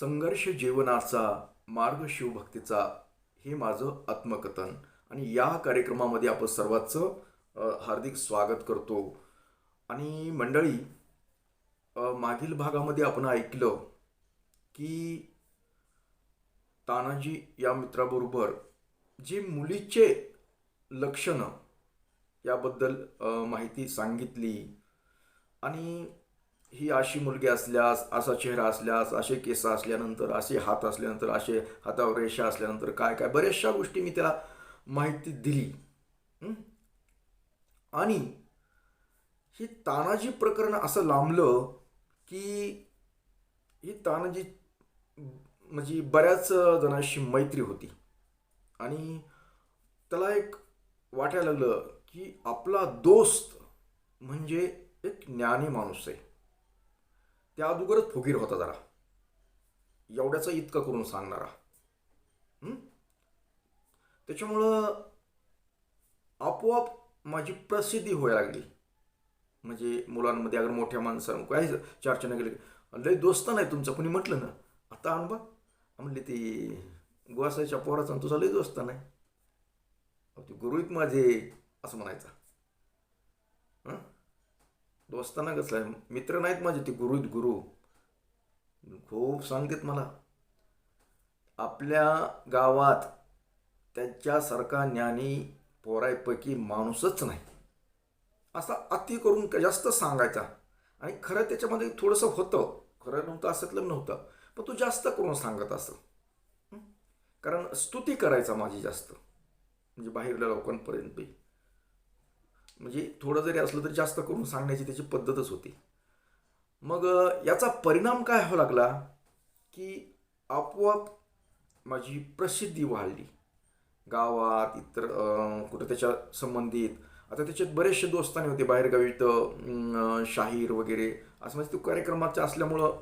संघर्ष जीवनाचा मार्ग शिवभक्तीचा हे माझं आत्मकथन. आणि या कार्यक्रमामध्ये आपण सर्वांचं हार्दिक स्वागत करतो. आणि मंडळी मागील भागामध्ये आपण ऐकलं की तानाजी या मित्राबरोबर जे मुलीचे लक्षणं याबद्दल माहिती सांगितली. आणि ही अशी मुलगी असल्यास असा चेहरा असल्यास असे केस असल्यानंतर असे हात असल्यानंतर असे हातावर रेषा असल्यानंतर काय काय? बऱ्याचशा गोष्टी मी त्याला माहिती दिली. आणि ही तानाजी प्रकरण असं लांबलं की ही तानाजी म्हणजे बऱ्याच जणांशी मैत्री होती. आणि त्याला एक वाटायला लागलं की आपला दोस्त म्हणजे एक ज्ञानी माणूस आहे. त्या अगोदरच फुगीर होता जरा. एवढ्याचा इतकं करून सांगणारा. त्याच्यामुळं आपोआप माझी प्रसिद्धी व्हायला लागली. म्हणजे मुलांमध्ये अगर मोठ्या माणसां काय चर्चा नाही गेली लय दोस्त नाही तुमचं कोणी म्हटलं ना? आता अनुभव म्हणले ती गुवासाच्या पोराचा आणि तुझा लय दोस्त नाही. ते गुरुईत माझे असं म्हणायचा. हां? दोस्तांना कसं आहे मित्र नाहीत माझे ते गुरु गुरु. खूप सांगतात मला. आपल्या गावात त्यांच्यासारखा ज्ञानी पोरायपैकी माणूसच नाही. असा अति करून जास्त सांगायचा. आणि खरं त्याच्यामध्ये थोडंसं होतं. खरं नव्हतं असतलं नव्हतं पण तो जास्त करून सांगत असं. कारण स्तुती करायचा माझी जास्त. म्हणजे बाहेरल्या लोकांपर्यंत बी म्हणजे थोडं जरी असलं तरी जास्त करून सांगण्याची त्याची पद्धतच होती. मग याचा परिणाम काय व्हावा लागला? की आपोआप माझी प्रसिद्धी वाढली. गावात इतर कुठं त्याच्या संबंधित आता त्याच्यात बरेचसे दोस्ताने होते बाहेरगावी इथं शाहीर वगैरे असं म्हणजे तो कार्यक्रमाचा असल्यामुळं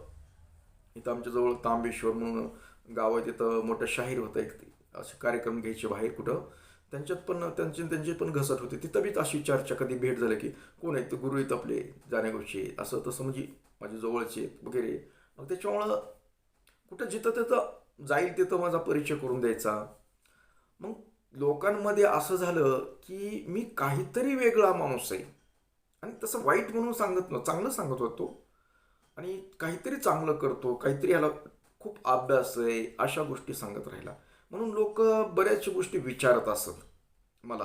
इथं आमच्याजवळ तांबेश्वर म्हणून गाव आहे तिथं मोठं शाहीर होतं एक ते. असे कार्यक्रम घ्यायचे बाहेर कुठं. त्यांच्यात पण त्यांची त्यांची पण घसट होती. तिथं बी अशी चर्चा कधी भेट झाली की कोण आहेत गुरु आहेत आपले जाण्यागावचे असं तसं म्हणजे माझे जवळचे आहेत वगैरे. मग त्याच्यामुळं कुठं जिथं तिथं जाईल तिथं माझा परिचय करून द्यायचा. मग लोकांमध्ये असं झालं की मी काहीतरी वेगळा माणूस आहे. आणि तसं वाईट म्हणून सांगत नव्हतं चांगलं सांगत होतो. आणि काहीतरी चांगलं करतो काहीतरी ह्याला खूप अभ्यास आहे अशा गोष्टी सांगत राहिला. म्हणून लोक बऱ्याचशा गोष्टी विचारत असत. मला.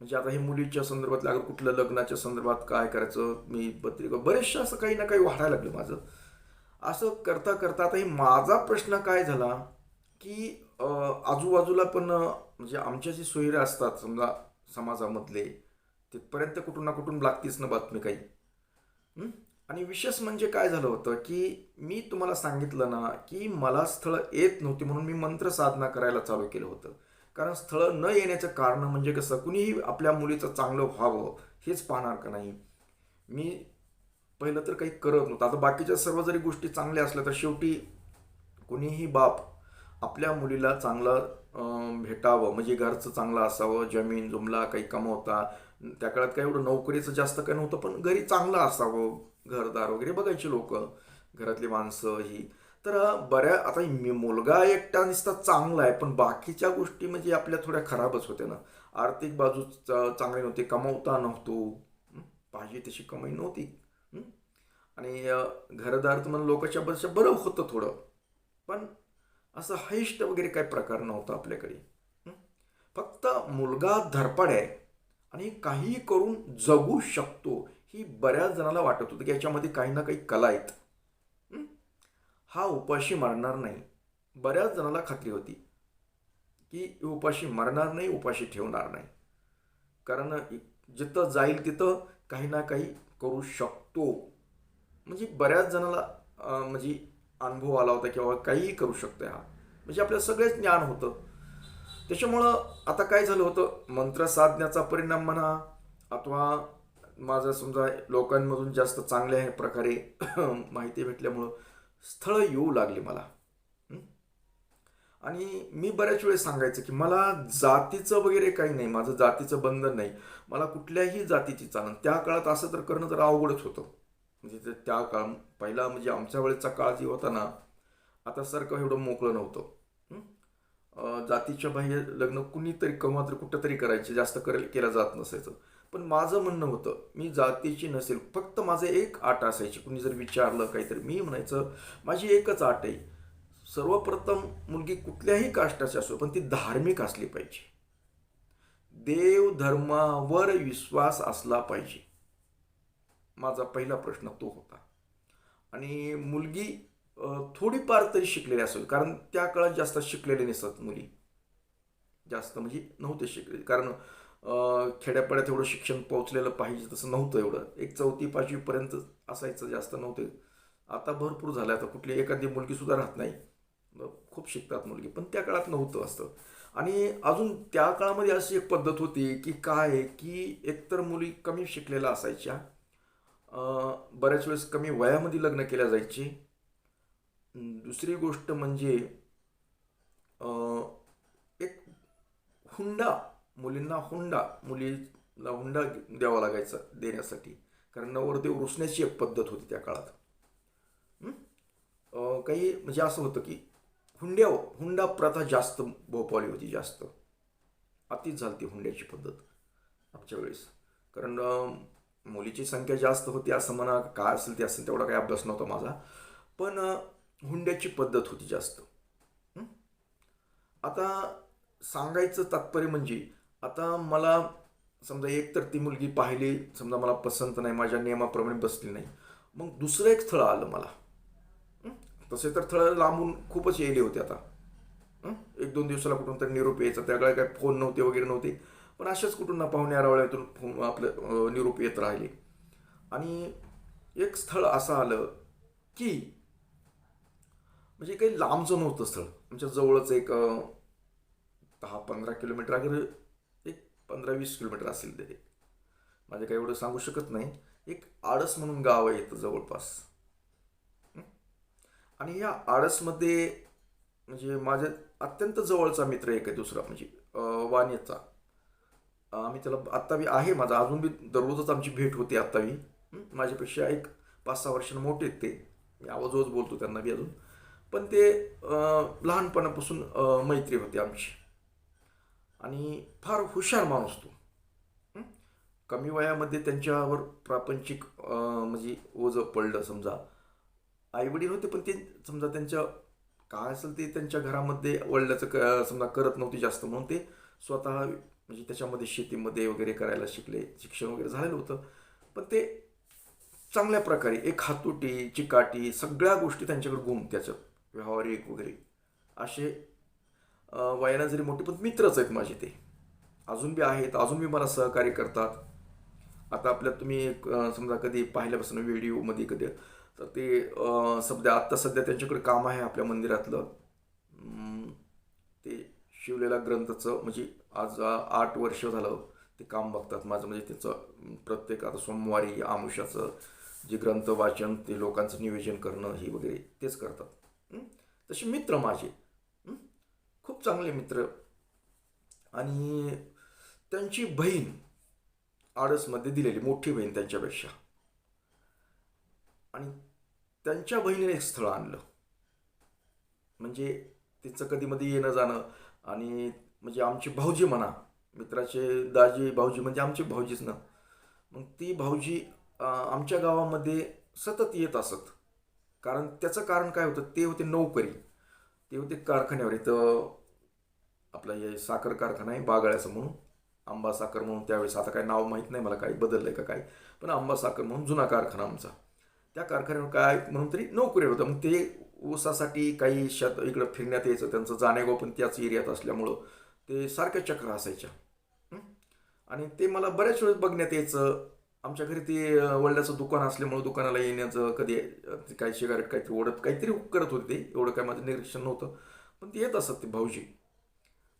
म्हणजे आता हे मुलीच्या संदर्भातलं अगर कुठलं लग्नाच्या संदर्भात काय करायचं मी पत्रिका बरेचशा असं काही ना काही वाढायला लागलं माझं. असं करता करता आता हे माझा प्रश्न काय झाला की आजूबाजूला पण म्हणजे आमच्या जे सोयरे असतात समजा समाजामधले तिथपर्यंत कुठून ना कुठून लागतीच ना बातमी काही. आणि विशेष म्हणजे काय झालं होतं की मी तुम्हाला सांगितलं ना की मला स्थळं येत नव्हती म्हणून मी मंत्र साधना करायला चालू केलं होतं. कारण स्थळं न येण्याचं कारण म्हणजे कसं कुणीही आपल्या मुलीचं चांगलं व्हावं हेच पाहणार का नाही? मी पहिलं तर काही करत नव्हतं. आता बाकीच्या सर्व जरी गोष्टी चांगल्या असल्या तर शेवटी कोणीही बाप आपल्या मुलीला चांगलं भेटावं म्हणजे घरचं चांगलं असावं जमीन जुमला काही कमवता त्या काळात काही एवढं नोकरीचं जास्त काही नव्हतं पण घरी चांगलं असावं. घरदार वगैरे बघायची लोक घरातली माणसं ही. तर बऱ्या आता मी मुलगा एकटा नुसता चांगला आहे पण बाकीच्या गोष्टी म्हणजे आपल्या थोड्या खराबच होत्या ना. आर्थिक बाजू चांगली नव्हती कमवता नव्हतो. पाहिजे तशी कमाई नव्हती. आणि घरदार तुम्हाला लोकांच्या बरं बरं होतं थोडं. पण असं हैष्ट वगैरे काही प्रकार नव्हता आपल्याकडे. फक्त मुलगा धरपड आहे आणि काही करून जगू शकतो. ही बऱ्याच जणाला वाटत होतं की याच्यामध्ये काही ना काही कला आहेत. हा? उपाशी मरणार नाही. बऱ्याच जणाला खात्री होती की उपाशी मरणार नाही उपाशी ठेवणार नाही. कारण जिथं जाईल तिथं काही ना काही करू शकतो. म्हणजे बऱ्याच जणाला म्हणजे अनुभव आला होता किंवा काहीही करू शकतो हा. म्हणजे आपल्याला सगळेच ज्ञान होतं. त्याच्यामुळं आता काय झालं होतं? मंत्र साधण्याचा परिणाम म्हणा अथवा माझं समजा लोकांमधून जास्त चांगल्या प्रकारे माहिती भेटल्यामुळं स्थळं येऊ लागली मला. आणि मी बऱ्याच वेळेस सांगायचं की मला जातीचं वगैरे काही नाही माझं जातीचं बंधन नाही. मला कुठल्याही जातीची चालन. त्या काळात असं तर करणं तर अवघडच होतं. म्हणजे त्या काळ पहिला म्हणजे आमच्या वेळेचा काळ जी होता ना आता सारखं एवढं मोकळं नव्हतं. जातीच्या बाह्य लग्न कुणीतरी केव्हा तरी कुठं तरी करायचे जास्त करेल केलं जात नसायचं. पण माझं म्हणणं होतं मी जातीची नसेल फक्त माझं एक आट असायची. कुणी जर विचारलं काहीतरी मी म्हणायचं माझी एकच आट आहे. सर्वप्रथम मुलगी कुठल्याही काष्टाची असो पण ती धार्मिक असली पाहिजे. देव धर्मावर विश्वास असला पाहिजे. माझा पहिला प्रश्न तो होता. आणि मुलगी थोडीफार तरी शिकलेली असेल कारण त्या काळात जास्त शिकलेले नसतात मुली. जास्त म्हणजे नव्हते शिकले कारण खेड्यापाड्यात एवढं शिक्षण पोहोचलेलं पाहिजे तसं नव्हतं एवढं. एक चौथी पाचवीपर्यंत असायचं जास्त नव्हते. आता भरपूर झालं. आता कुठली एखादी मुलगीसुद्धा राहत नाही. खूप शिकतात मुलगी. पण त्या काळात नव्हतं असतं आणि अजून त्या काळामध्ये अशी एक पद्धत होती की काय आहे की एकतर मुली कमी शिकलेल्या असायच्या. बऱ्याच वेळेस कमी वयामध्ये लग्न केल्या जायची. दुसरी गोष्ट म्हणजे एक हुंडा मुलींना हुंडा मुलीला हुंडा द्यावा लागायचा देण्यासाठी. कारण नवरदेव रुसण्याची एक पद्धत होती त्या काळात. काही म्हणजे असं होतं की हुंड्या हुंडा प्रथा जास्त भोपावली होती जास्त. अतिच झाली ती हुंड्याची पद्धत आमच्या वेळेस. कारण मुलीची संख्या जास्त होती असं म्हणा काय असेल ते असेल तेवढा काही अभ्यास नव्हता माझा. पण हुंड्याची पद्धत होती जास्त. आता सांगायचं तात्पर्य म्हणजे आता मला समजा एक तर ती मुलगी पाहिली समजा मला पसंत नाही माझ्या नियमाप्रमाणे बसली नाही. मग दुसरं एक स्थळ आलं मला. तसे तर स्थळं लांबून खूपच येले होते आता. एक दोन दिवसाला कुठून तरी निरोप यायचा त्याकडे काय फोन नव्हते वगैरे नव्हते. पण अशाच कुठून ना पाहुणे आरावळ्यातून फोन आपलं निरूप निरोप येत राहिले. आणि एक स्थळ असं आलं की म्हणजे काही लांबचं नव्हतं स्थळ. आमच्या जवळच एक दहा पंधरा किलोमीटर अगदी पंधरा वीस किलोमीटर असेल तरी माझे काही एवढं सांगू शकत नाही. एक आडस म्हणून गाव आहे इथं जवळपास. आणि या आडसमध्ये म्हणजे माझ्या अत्यंत जवळचा मित्र एक आहे दुसरा म्हणजे अं, वाणीचा. आम्ही त्याला आत्ता बी आहे माझा. अजून बी दररोजच आमची भेट होते आत्तावी. माझ्यापेक्षा एक पाच सहा वर्ष मोठे आहेत ते. मी आवाजोज बोलतो त्यांना बी अजून. पण ते लहानपणापासून मैत्री होती आमची. आणि फार हुशार माणूस तो. कमी वयामध्ये त्यांच्यावर प्रापंचिक म्हणजे ओझं पडलं समजा. आईवडील होते पण ते समजा त्यांच्या काय असेल ते त्यांच्या घरामध्ये वडिलाचं क समजा करत नव्हते जास्त म्हणून ते स्वतः म्हणजे त्याच्यामध्ये शेतीमध्ये वगैरे करायला शिकले शिक्षण वगैरे झालेलं होतं. पण ते चांगल्या प्रकारे एक हातोटी चिकाटी सगळ्या गोष्टी त्यांच्याकडे गुण त्याच्यात व्यावहारिक वगैरे. असे वयानं जरी मोठे पण मित्रच आहेत माझे ते. अजून बी आहेत अजून बी मला सहकार्य करतात. आता आपल्या तुम्ही समजा कधी पाहिल्यापासून व्हिडिओमध्ये कधी तर ते सध्या आत्ता सध्या त्यांच्याकडे काम आहे आपल्या मंदिरातलं. ते शिवलेला ग्रंथाचं म्हणजे आज आठ वर्ष झालं ते काम बघतात माझं. म्हणजे त्याचं प्रत्येक आता सोमवारी आमुष्याचं जे ग्रंथ वाचन ते लोकांचं नियोजन करणं हे वगैरे तेच करतात. तसे मित्र माझे. खूप चांगले मित्र. आणि त्यांची बहीण आडसमध्ये दिलेली मोठी बहीण त्यांच्यापेक्षा. आणि त्यांच्या बहिणीने एक स्थळ आणलं. म्हणजे तिचं कधीमध्ये येणं जाणं आणि म्हणजे आमचे भाऊजी म्हणा मित्राचे दाजी भाऊजी म्हणजे आमचे भाऊजीच ना. मग ती भाऊजी आमच्या गावामध्ये सतत येत असत. कारण त्याचं कारण काय होतं ते होते नोकरी. ते होते कारखान्यावर. इथं आपलं हे साखर कारखाना आहे बागळ्याचं म्हणून. आंबा साखर म्हणून त्यावेळेस आता काय नाव माहीत नाही मला काही बदललं आहे का काय पण आंबा साखर म्हणून जुना कारखाना आमचा. त्या कारखान्यावर काय म्हणून तरी नोकरी होतं. मग ते ऊसासाठी काही शेत इकडं फिरण्यात यायचं त्यांचं जाणेगाव पण त्याच एरियात असल्यामुळं ते सारख्या चक्र असायच्या. आणि ते मला बऱ्याच वेळेस बघण्यात यायचं. आमच्या घरी ते वडल्याचं वडिलाचं दुकान असल्यामुळं दुकानाला येण्याचं कधी काही शिगारेट काहीतरी ओढत काहीतरी करत होते ते. एवढं काय माझं निरीक्षण नव्हतं. पण ते येत असत ते भाऊजी.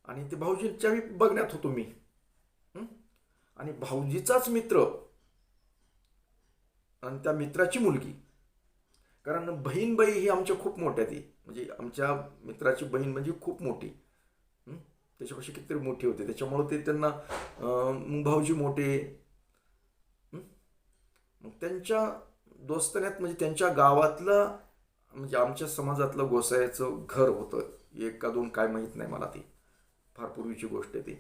आणि ते भाऊजींच्या मी बघण्यात होतो मी. आणि भाऊजीचाच मित्र आणि त्या मित्राची मुलगी. कारण बहीणबाई ही आमच्या खूप मोठ्या ती. म्हणजे आमच्या मित्राची बहीण म्हणजे खूप मोठी. त्याच्यापाशी त्याच्यापेक्षा कितीतरी मोठी होती. त्याच्यामुळं ते त्यांना मग भाऊजी मोठे. मग त्यांच्या दोस्तान्यात म्हणजे त्यांच्या गावातलं म्हणजे आमच्या समाजातलं गोसायचं घर होतं. एक का दोन काय माहीत नाही मला ती. फार पूर्वीची गोष्ट आहे ती.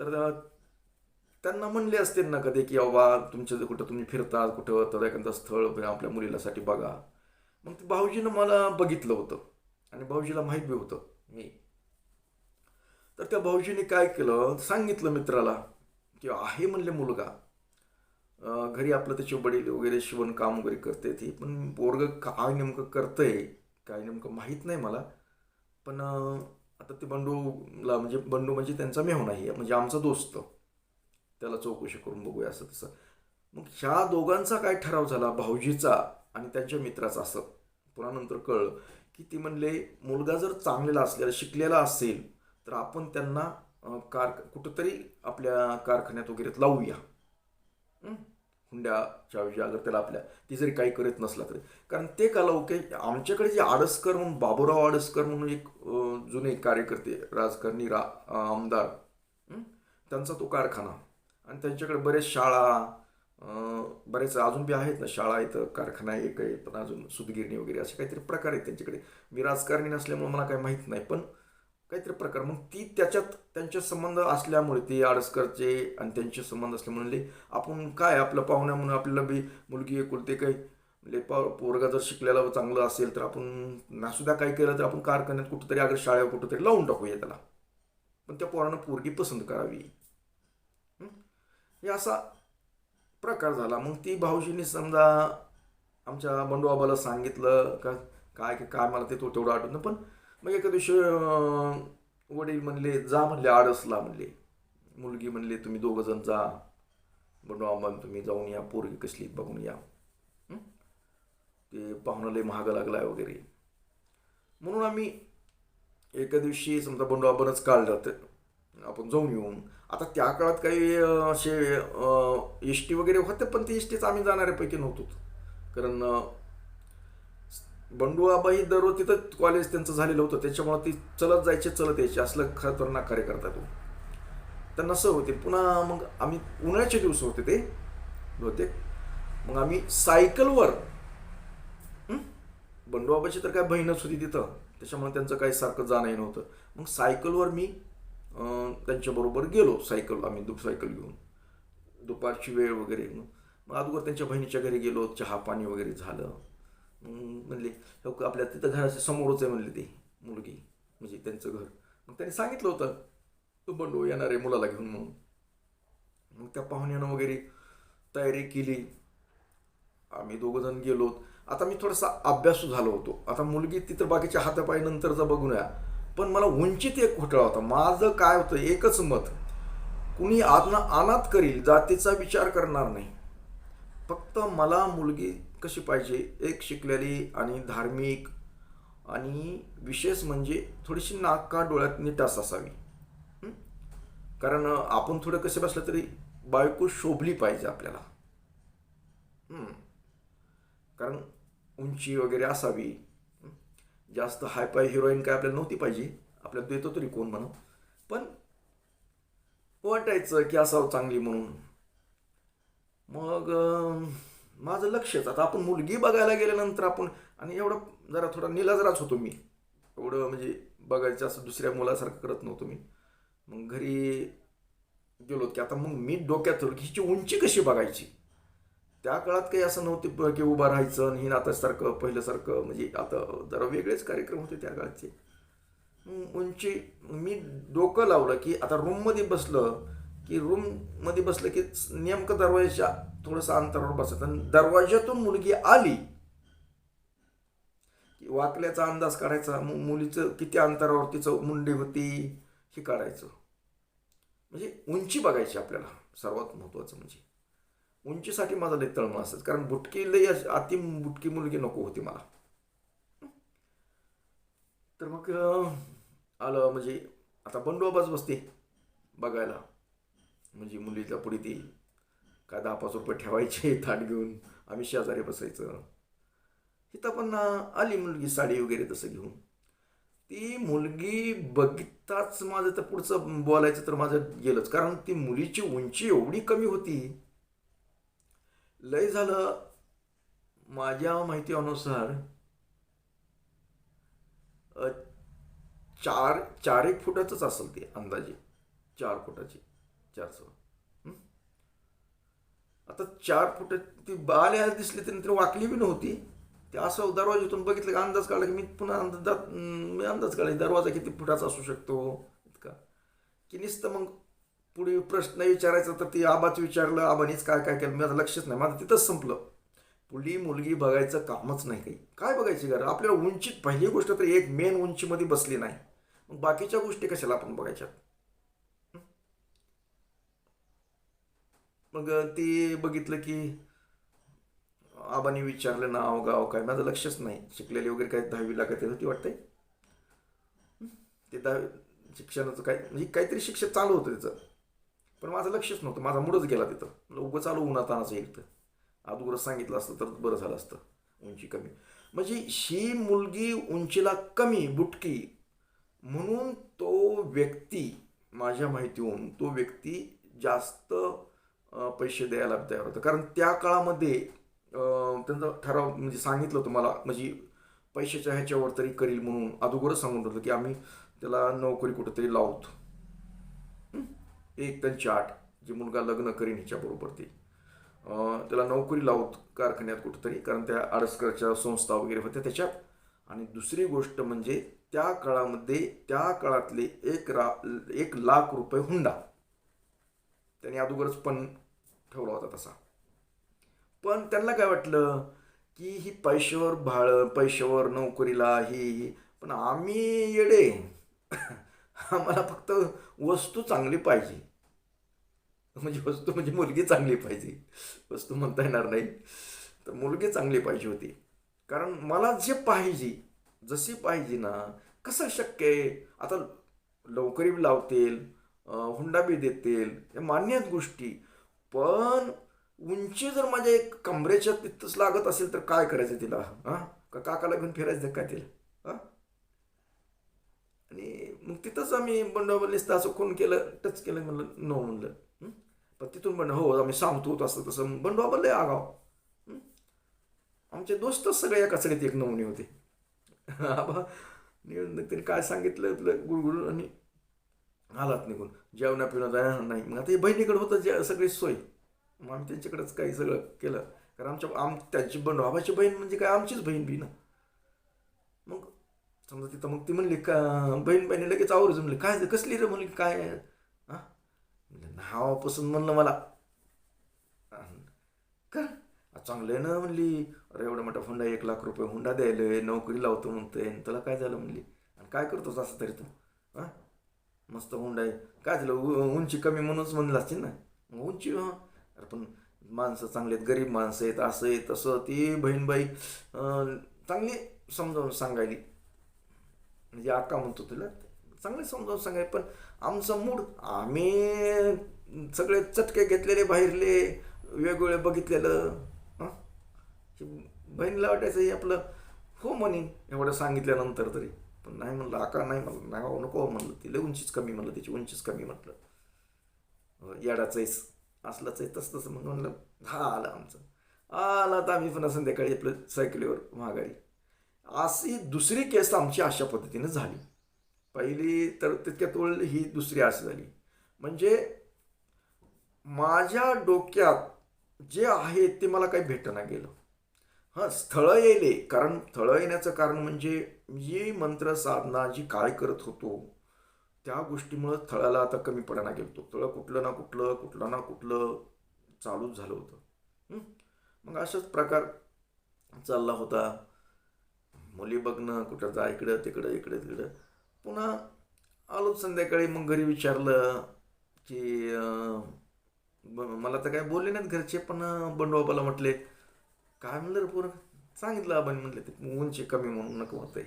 तर त्यांना म्हणले असतील ना कधी की बाबा तुमच्या कुठं तुम्ही फिरता कुठं तर एखादं स्थळ आपल्या मुलीलासाठी बघा. मग ते भाऊजीनं मला बघितलं होतं आणि भाऊजीला माहीत बी होतं मी. तर त्या भाऊजीने काय केलं सांगितलं मित्राला की आहे म्हणले मुलगा. घरी आपलं त्याचे वडील वगैरे शिवणकाम वगैरे करते ती पण पोरग काय नेमकं करतंय काय नेमकं माहीत नाही मला. पण आता ते बंडूला म्हणजे बंडू म्हणजे त्यांचा मेहून आहे म्हणजे आमचा दोस्त. त्याला चौकशी करून बघूया असं तसं. मग ह्या दोघांचा काय ठराव झाला? भाऊजीचा आणि त्यांच्या मित्राचा असं. पुन्हा नंतर कळलं की ती म्हणले मुलगा जर चांगलेला असलेला शिकलेला असेल तर आपण त्यांना कार कुठंतरी आपल्या कारखान्यात वगैरे लावूया. हुंड्याच्या ऐवजी अगर त्याला आपल्या ती जरी काही करत नसला तरी. कारण ते का लावू आमच्याकडे जे आडसकर म्हणून बाबूराव आडसकर म्हणून एक जुने कार्यकर्ते राजकारणी रा आमदार त्यांचा तो कारखाना. आणि त्यांच्याकडे बरेच शाळा बरेच अजून बी आहेत ना शाळा इथं कारखाना एक आहे पण अजून सुतगिरणी वगैरे असे काहीतरी प्रकार आहेत त्यांच्याकडे. मी राजकारणी नसल्यामुळे मला काही माहीत नाही पण काहीतरी प्रकार. मग ती त्याच्यात त्यांचे संबंध असल्यामुळे ते आडसकरचे आणि त्यांचे संबंध असल्यामुळे म्हणले आपण काय आपलं पाहुण्या म्हणून आपल्याला बी मुलगी एकुलते काही म्हणजे पा पोरगा जर शिकलेला चांगलं असेल तर आपण नासुद्धा काय केलं तर आपण कारखान्यात कुठंतरी अगर शाळेवर कुठंतरी लावून टाकूया त्याला. पण त्या पोरानं पोरगी पसंत करावी. हे? असा प्रकार झाला. मग ती भाऊजींनी समजा आमच्या बंडूबाबाला सांगितलं का काय काय मला ते तो तेवढं आठवत पण मग एका दिवशी वडील म्हणले जा म्हणले आडसला म्हणले. मुलगी म्हणले तुम्ही दोघं जण जा. मग तुम्ही जाऊन या पोरगी कसली बघून या. ते पाहुणं लय महाग लागलाय वगैरे. म्हणून आम्ही एका दिवशी समजा बंडूबाबानंच काढलं जातं आपण जाऊन येऊन आता त्या काळात काही असे एस टी वगैरे होते पण ते एस टीच आम्ही जाणाऱ्यापैकी नव्हतो कारण अं, दररोज तिथं कॉलेज त्यांचं झालेलं होतं. त्याच्यामुळं ती चलत जायचे चलत यायचे. असलं खतरनाक कार्य करता तो. तर नसं होते. पुन्हा मग आम्ही उन्हाळ्याचे दिवस होते ते. होते मग आम्ही सायकलवर हं? तर काय बहीणच होती तिथं. त्याच्यामुळे त्यांचं काही सारखं जाणंही नव्हतं. मग सायकलवर मी त्यांच्याबरोबर गेलो. सायकल आम्ही दुप सायकल घेऊन. दुपारची वेळ वगैरे. मग अगोदर त्यांच्या बहिणीच्या घरी गेलो. चहा पाणी वगैरे झालं. म्हणले "हो आपल्या तिथं घराच्या समोरच आहे म्हणले ते मुलगी म्हणजे त्यांचं घर. मग त्यांनी सांगितलं होतं तू बंडू येणार आहे मुलाला घेऊन म्हणून. मग त्या पाहुण्यानं वगैरे तयारी केली. आम्ही दोघं जण गेलो. आता मी थोडासा अभ्यासू झालो होतो. आता मुलगी तिथं बाकीच्या हातापाय नंतरचा बघूया पण मला उंचीत एक घोटाळा होता. माझं काय होतं एकच मत कुणी आत्मा अनाथ करील जातीचा विचार करणार नाही. फक्त मला मुलगी कशी पाहिजे एक शिकलेली आणि धार्मिक आणि विशेष म्हणजे थोडीशी नाका डोळ्यात निटास असावी. कारण आपण थोडं कसे बसलं तरी बायको शोभली पाहिजे आपल्याला. कारण उंची वगैरे असावी. जास्त हायपाय हिरोईन काय आपल्याला नव्हती पाहिजे. आपल्याला देतो तरी कोण म्हणून पण वाटायचं की असावं चांगली म्हणून. मग माझं लक्षच. आता आपण मुलगी बघायला गेल्यानंतर आपण आणि एवढं जरा थोडा निलाजराच होतो मी. एवढं म्हणजे बघायचं असं दुसऱ्या मुलासारखं करत नव्हतो मी. मग घरी गेलो की आता मग मी डोक्यात ठेवलं की हिची उंची कशी बघायची? त्या काळात काही असं नव्हते की उभं राहायचं आणि ही नातासारखं पहिल्यासारखं. म्हणजे आता जरा वेगळेच कार्यक्रम होते त्या काळाचे मग उंची मी डोकं लावलं की आता रूममध्ये बसलं की रूममध्ये बसलं की नेमकं दरवाजाच्या थोडंसं अंतरावर बसायचं. आणि दरवाजातून मुलगी आली की वाकल्याचा अंदाज काढायचा. मुलीचं किती अंतरावर तिचं मुंडी होती हे काढायचं. म्हणजे उंची बघायची आपल्याला. सर्वात महत्त्वाचं म्हणजे. उंचीसाठी माझा लई तळमळ असत कारण बुटकी लई अशी- अति बुटकी मुलगी नको होती मला. तर मग आलं म्हणजे आता बंडोबाज बसते बघायला. म्हणजे मुलीच्या पुढे ती काय दहा पाच रुपये ठेवायचे ताट घेऊन आम्ही शेजारी बसायचं. इथं पण आली मुलगी साडी वगैरे तसं घेऊन. ती मुलगी बघताच माझं तर पुढचं बोलायचं तर माझं गेलंच. कारण ती मुलीची उंची एवढी कमी होती. लय झालं माझ्या माहिती अनुसार चार चार एक फुटाचंच असेल ते अंदाजे. चार फुटाची. चार सव्वा आता चार फुट ती बाल यायला दिसली तरी ती वाकली बी नव्हती. ते असं दरवाजातून बघितलं का अंदाज काढला की मी पुन्हा अंदाजात मी अंदाज काढला दरवाजा किती फुटाचा असू शकतो? इतका. की नुसतं मग पुढे प्रश्न विचारायचा तर ती आबाच विचारलं आबानीच काय काय केलं? माझं लक्षच नाही. माझं तिथंच संपलं. पुढली मुलगी बघायचं कामच नाही काही. काय बघायची गरज? आपल्याला उंचीत पहिली गोष्ट तर एक मेन उंचीमध्ये बसली नाही. मग बाकीच्या गोष्टी कशाला आपण बघायच्या मग ते बघितलं की आबांनी विचारलं नाव गाव काय? माझं लक्षच नाही. शिकलेली वगैरे काय दहावी लागत होती वाटतंय. ते दहावी शिक्षणाचं काय म्हणजे काहीतरी शिक्षण चालू होतं त्याचं पण माझं लक्षच नव्हतं. माझा मूडच गेला तिथं. म्हणलं उगं चालू उन्हात आणायचं एक तर अगोदरच सांगितलं असतं तर बरं झालं असतं. उंची कमी. म्हणजे ही मुलगी उंचीला कमी बुटकी. म्हणून तो व्यक्ती माझ्या माहितीहून तो व्यक्ती जास्त पैसे द्यायला तयार होतं कारण त्या काळामध्ये त्यांचा ठराव म्हणजे सांगितलं होतं मला म्हणजे पैशाच्या ह्याच्यावर तरी करील म्हणून. अगोदरच सांगून होतं की आम्ही त्याला नोकरी कुठंतरी लावतो. एक त्यांची आठ जे मुलगा लग्न करीन ह्याच्याबरोबर ते. त्याला नोकरी लावत कारखान्यात कुठंतरी कारण त्या आडसकरच्या संस्था वगैरे होत्या त्याच्यात. आणि दुसरी गोष्ट म्हणजे त्या काळामध्ये त्या काळातले एक रा एक लाख रुपये हुंडा. त्याने अगोदरच पण ठेवला होता तसा. पण त्यांना काय वाटलं की ही पैशावर भाळ पैशावर नोकरीला ही पण आम्ही येडे. आम्हाला फक्त वस्तू चांगली पाहिजे. म्हणजे वस्तू म्हणजे मुलगी चांगली पाहिजे. वस्तू म्हणता येणार नाही. तर मुलगी चांगली पाहिजे होती. कारण मला जे पाहिजे जशी पाहिजे ना कसं शक्य आहे? आता लवकरी बी लावतील हुंडा बी देतील या मान्य गोष्टी. पण उंची जर माझ्या एक कमरेच्या तिथंच लागत असेल तर काय करायचं तिला? हां? का काकाला घेऊन फिरायचं का तिला? हां? आणि मग तिथंच आम्ही बंडोबलिस्त असं कोण केलं टच केलं म्हणलं नो म्हणलं. पण तिथून म्हणलं हो आम्ही सांगतो तसं तसं. बंडोबल आहे आगाव. आमचे दोस्तच सगळे या सडीत एक नमुने होते. आबा निघून त्यांनी काय सांगितलं गुळगुळ आणि आलात निघून. जेवणा पिवणं नाही. मग आता हे बहिणीकडे होतं जे सगळी सोय. मग आम्ही त्यांच्याकडंच काही सगळं केलं. कारण आमच्या आम त्यांची बहीण बाबाची बहीण म्हणजे काय आमचीच बहीण बी ना. मग समजा तिथं मग ती म्हणली का बहीण बहिणी लगेच आवर्जून म्हणली काय कसली रे म्हणली काय हां? नावापासून म्हणलं मला. कर चांगलं आहे ना म्हणली. अरे एवढा मोठा हुंडा एक लाख रुपये हुंडा द्यायला नोकरी लावतो म्हणतोय. आणि तुला काय झालं? म्हणली. आणि काय करतोस असं तरी तू? हां? मस्त हुंडा आहे. काय झालं? उंची कमी म्हणूनच म्हणलं असतील ना? मग उंची हं. अरे पण माणसं चांगले आहेत गरीब माणसं आहेत असं आहे तसं. ती बहीणबाई चांगली समजावून सांगायली. म्हणजे आका म्हणतो तुला चांगले समजावून सांगाय पण आमचं मूड आम्ही सगळे चटके घेतलेले बाहेरले वेगवेगळे बघितलेलं बहीणला बहिणीला वाटायचं हे आपलं हो म्हणे एवढं सांगितल्यानंतर तरी. पण नाही म्हणलं आका नाही म्हणलं नाही हो, नको म्हणलं तिला उंचीच कमी म्हणलं तिची उंचीच कमी म्हटलं. येडाचंच असलंच आहे तसं तसं मग म्हणलं हा आलं आमचं. आला तर आम्ही पण संध्याकाळी आपलं सायकलीवर माघारी. अशी दुसरी केस आमची अशा पद्धतीनं झाली. पहिली तर तितक्यात वेळ ही दुसरी अशी झाली. म्हणजे माझ्या डोक्यात जे आहे ते मला काही भेटना गेलं. हां स्थळं येले कारण स्थळं येण्याचं कारण म्हणजे जी मंत्र साधना जी काय करत होतो त्या गोष्टीमुळं थळाला आता कमी पडायला गेलतो. तळं कुठलं ना कुठलं कुठलं ना कुठलं चालूच झालं होतं. मग असाच प्रकार चालला होता. मुली बघणं कुठं जा इकडं तिकडं इकडं तिकडं. पुन्हा आलो संध्याकाळी मग घरी विचारलं की मला तर काय बोलले नाहीत घरचे पण बंडोबाला म्हटले काय म्हणलं रे पोरं? सांगितलं आपण म्हटलं ते उंची कमी म्हणून नको होतंय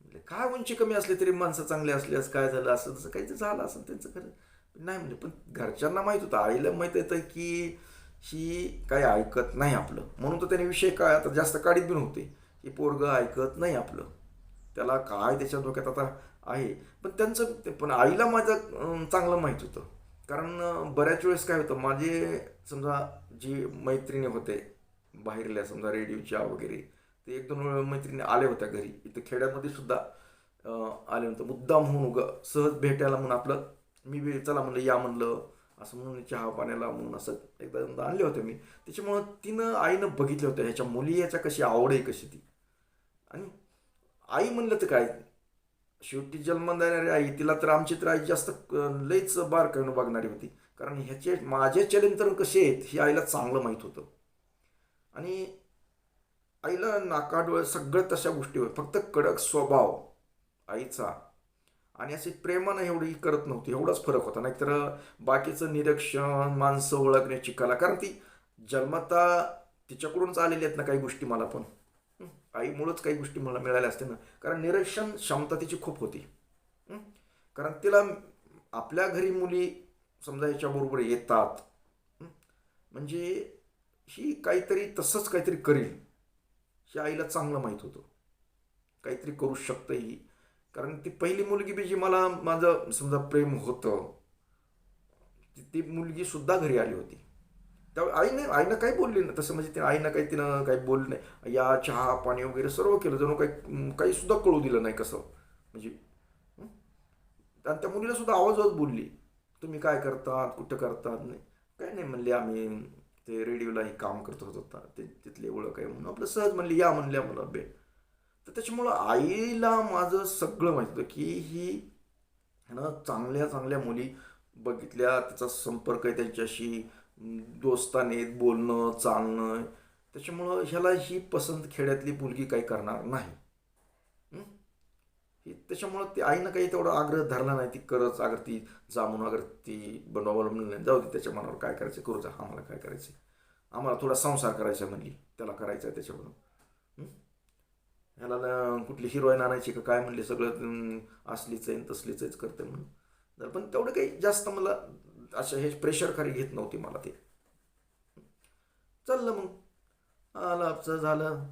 म्हणले काय उंची कमी असली तरी माणसं चांगली असल्यास काय झालं असं तसं काही झालं असं त्यांचं खरं. नाही म्हणजे पण घरच्यांना माहीत होतं आईला माहीत येतं की ही काही ऐकत नाही आपलं. म्हणून तर त्याने विषय काय आता जास्त काढीत बी नव्हते. की पोरगं ऐकत नाही आपलं. त्याला काय त्याच्या डोक्यात आता आहे? पण त्यांचं ते- पण आईला माझं चांगलं माहीत होतं. कारण बऱ्याच वेळेस काय होतं माझे समजा जी मैत्रिणी होते बाहेरल्या समजा रेडिओच्या वगैरे ते एक दोन वेळा मैत्रिणी आले होत्या घरी. इथं खेड्यामध्ये सुद्धा आले होते मुद्दाम म्हणून उगा सहज भेटायला म्हणून आपलं मी चला म्हणलं या म्हणलं असं म्हणून चहा पाण्याला म्हणून असं एकदा दोनदा आणले होते मी. त्याच्यामुळं तिनं आईनं बघितलं होतं ह्याच्या मुली याच्या कशी आवड आहे कशी ती? आणि आई म्हणलं तर काय शेवटी जन्म देणारी आई तिला तर आमची तर आई जास्त अं, लईच बारकाईनं बघणारी होती. कारण ह्याचे माझे चरित्र कसे आहेत हे आईला चांगलं माहीत होतं. आणि आईला नाकाडोळ सगळं तशा गोष्टी होत फक्त कडक स्वभाव आईचा. आणि असे प्रेमानं एवढी करत नव्हती एवढाच फरक होता. नाहीतर बाकीचं निरीक्षण माणसं ओळखण्याची कला कारण ती जन्मता तिच्याकडूनच आलेली आहेत ना काही गोष्टी मला पण. आईमुळंच काही गोष्टी मला मिळाल्या असते ना. कारण निरीक्षण क्षमता तिची खूप होती. कारण तिला आपल्या घरी मुली समजा याच्याबरोबर येतात. म्हणजे ही काहीतरी तसंच काहीतरी करेल हे आईला चांगलं माहीत होतं. काहीतरी करू शकतं ही. कारण ती पहिली मुलगी बी जी मला माझं समजा प्रेम होतं ती- ती मुलगी सुद्धा घरी आली होती. त्यावेळी आईने आईनं काही बोलली नाही. तसं म्हणजे तिनं आईनं काही तिनं काही बोललं नाही. या चहा पाणी वगैरे सर्व केलं. जणू काही काही सुद्धा कळू दिलं नाही कसं. म्हणजे आणि त्या मुलीला सुद्धा आवाजात बोलली. तुम्ही काय करतात? कुठं करतात? नाही. काय नाही म्हणले आम्ही. ते रेडिओला हे काम करत होतो ते तिथले ओळख आहे म्हणून. आपलं सहज म्हणले या म्हणल्या मला बे. तर त्याच्यामुळं आईला माझं सगळं माहीत होतं की ही ना चांगल्या चांगल्या मुली बघितल्या. त्याचा संपर्क आहे त्यांच्याशी. दोस्ताने बोलणं चालणं त्याच्यामुळं ह्याला ही पसंत खेड्यातली मुलगी काही करणार नाही. ही? त्याच्यामुळं ती आईनं काही तेवढा आग्रह धरला नाही. ती करच अगर ती जामून अगर ती बनवावं जाऊ दे त्याच्या मनावर काय करायचं करू जा आम्हाला काय करायचं. आम्हाला थोडा संसार करायचा म्हणली त्याला करायचा आहे त्याच्यामुळं ह्याला कुठली हिरोईन आणायची का काय म्हणली सगळं असलीच आहे तसलीच आहेच करते म्हणून. पण तेवढं काही जास्त मला असं हे प्रेशर खाली घेत नव्हती मला ते. चाललं मग. आलं आपचं झालं.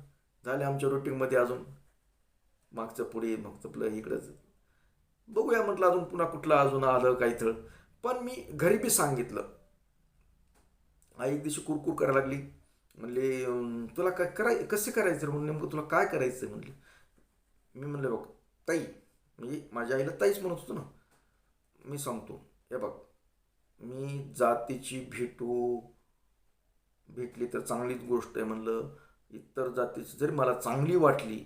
झालं आमच्या रुटीनमध्ये अजून. मागचं पुढे मागचं आपलं इकडंच. बघूया म्हटलं अजून पुन्हा कुठलं अजून आलं काही थळ पण मी घरी बी सांगितलं. आई एक दिवशी कुरकुर करायला लागली. म्हणले तुला काय कराय कसे करायचं म्हणून नेमकं तुला काय करायचं आहे म्हणले. मी म्हणले बघ ताई म्हणजे माझ्या आईला ताईच म्हणत होतो ना. मी सांगतो. हे बघ मी जातीची भेटू भेटली तर चांगलीच गोष्ट आहे म्हणलं. इतर जातीची जरी मला चांगली वाटली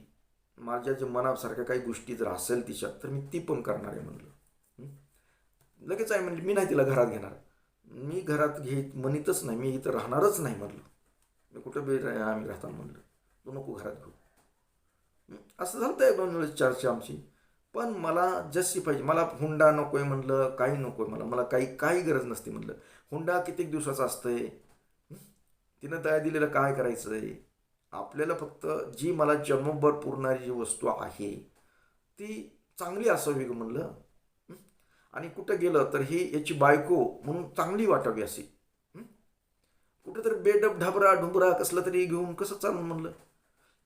माझ्या जे मनासारख्या काही गोष्टी जर असेल तिच्यात तर मी ती पण करणार आहे म्हणलं. लगेच आहे म्हणली मी नाही तिला घरात घेणार. मी घरात घेत म्हणतच नाही. मी इथं राहणारच नाही म्हणलं. मी कुठं बी आम्ही राहता म्हणलं तू नको घरात घेऊ. असं झालं तर दोन वेळेस चर्चा आमची. पण मला जशी पाहिजे. मला हुंडा नको आहे म्हणलं काही नको आहे मला मला काही काही गरज नसते म्हणलं. हुंडा कित्येक दिवसाचा असतंय? तिनं तयार दिलेलं काय करायचं आहे आपल्याला फक्त जी मला जन्मभर पुरणारी जी वस्तू आहे ती चांगली असावी ग म्हणलं. आणि कुठं गेलं तर ही याची बायको म्हणून चांगली वाटावी अशी. कुठंतरी कुठं तर बेडब ढाबरा ढुंबरा कसलं तरी घेऊन कसं चालून म्हणलं?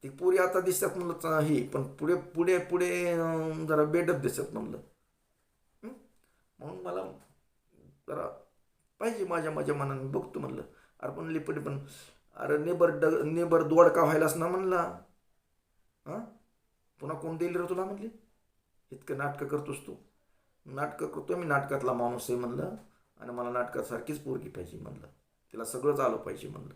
ती पुरी आता दिसतात म्हणलं चा- ही पण पुढे पुढे पुढे जरा बेडब दिसतात म्हणलं. म्हणून मला जरा पाहिजे माझ्या माझ्या मनाने बघतो म्हणलं. अरे पण लिपटी पण अरे नेबर ड नेबर दोडका व्हायलाच ना म्हणला. हां? पुन्हा कोण देईल रे तुला म्हणले? इतकं नाटकं करतोस तू. नाटकं करतो मी नाटकातला माणूस आहे म्हणलं. आणि मला नाटकासारखीच पोरगी पाहिजे म्हणलं. तिला सगळंच आलं पाहिजे म्हणलं.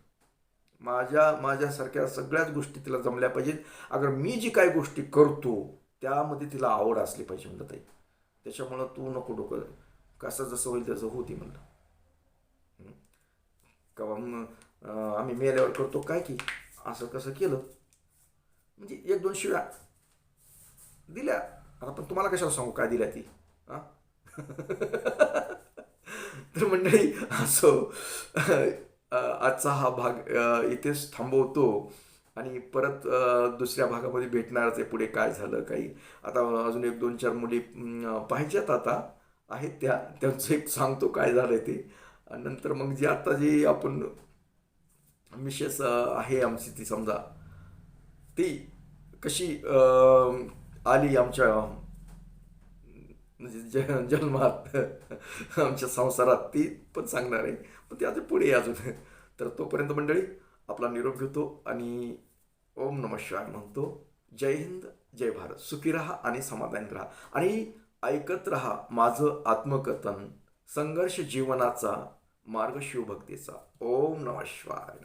माझ्या माझ्यासारख्या सगळ्याच गोष्टी तिला जमल्या पाहिजेत. अगर मी जी काही गोष्टी करतो त्यामध्ये तिला आवड असली पाहिजे म्हणलं ताई. त्याच्यामुळं तू नको डोकं कसं जसं होईल तसं होती म्हणलं. का मग आम्ही मेल्यावर करतो काय की? असं कसं केलं? म्हणजे एक दोन शिव्या दिल्या. आता पण तुम्हाला कशाला सांगू काय दिल्या ती? हां? तर मंडळी असो आजचा हा भाग इथेच थांबवतो आणि परत दुसऱ्या भागामध्ये भेटणारच आहे पुढे काय झालं काही. आता अजून एक दोन चार मुली पाहिजेत आता आहेत त्या त्यांचं एक सांगतो काय झालं ते. नंतर मग जे आता जी आपण मिसेस आहे आमची ती समजा ती कशी आली आमच्या म्हणजे ज- जन्मात आमच्या संसारात ती पण सांगणार आहे. पण ते आता पुढे अजून. तर तोपर्यंत मंडळी आपला निरोप घेतो आणि ओम नम शिवाय म्हणतो जय हिंद जय भारत. सुखी राहा आणि समाधानी राहा. आणि ऐकत राहा माझं आत्मकथन संघर्ष जीवनाचा मार्ग शिवभक्तीचा ओम नम शिवाय.